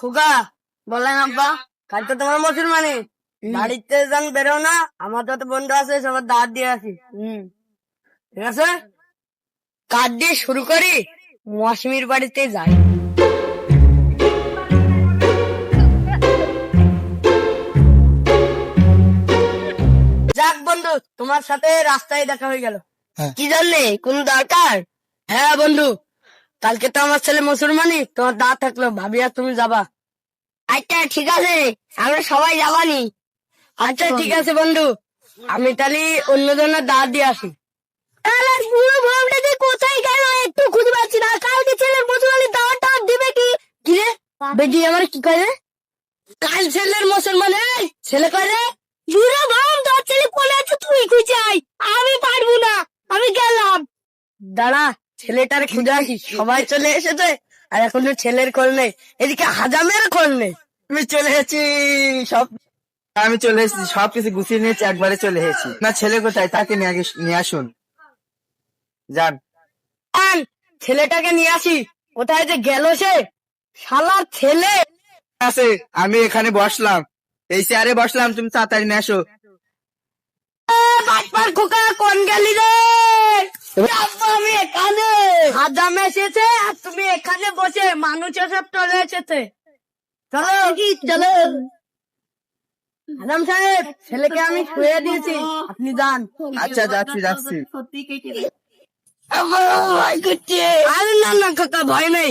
খোকা বলেন আব্বা কাল তো তোমার মুসলমানি। বাড়িতে যান বেরো না। আমার যত বন্ধু আছে সবার দাঁত দিয়ে আসি। ঠিক আছে? কাঠ দিয়ে শুরু করি মৌসুমীর বাড়িতে যাই। যাক বন্ধু তোমার সাথে রাস্তায় দেখা হয়ে গেল। হ্যাঁ। কি জানলে? কোন দরকার? হ্যাঁ বন্ধু কালকে তো আমার ছেলে মুসলমানি তোমার দা থাকল ভাবিয়া তুমি যাবা। আচ্ছা ঠিক আছে আমরা সবাই যাবানি। আচ্ছা ঠিক আছে বন্ধু। আমি তাহলে অন্য অন্যজনের দা দিয়ে আসি। কোথায় গেল একটু খুঁজে পাচ্ছি না। কালকে ছেলের মুসলমানি দিবে কি? বেটি আমার কি করে কাল ছেলের মুসলমান ছেলে করে বুড়ো ভাম তোর ছেলে কোলে আছে তুই খুঁজে আই আমি পারব না আমি গেলাম। দাঁড়া ছেলেটার আসি সবাই চলে এসেছে? আর এখন ছেলের খোল নেই। এদিকে হাজামের খোল নেই। আমি চলে এসেছি, সব আমি চলে এসেছি, সবকিছু গুছিয়ে নিয়েছি, একবারে চলে এসেছি। না, ছেলে কোথায়? তাকে নিয়ে আসুন। যান। ছেলেটাকে নিয়ে আসি। কোথায় যে গেল সে? শালার ছেলে! আছে, আমি এখানে বসলাম। এই চেয়ারে বসলাম, তুমি তাড়াতাড়ি নিয়ে আসো। কোন গেলি রে? আমি এখানে। হাজাম এসেছে আর তুমি এখানে বসে মানুষ সব চলে এসেছে। চলো। চলো। হাজাম সাহেব ছেলেকে আমি শুয়ে দিয়েছি। আপনি যান। আচ্ছা যাচ্ছি যাচ্ছি। আরে না না কাকা ভয় নেই।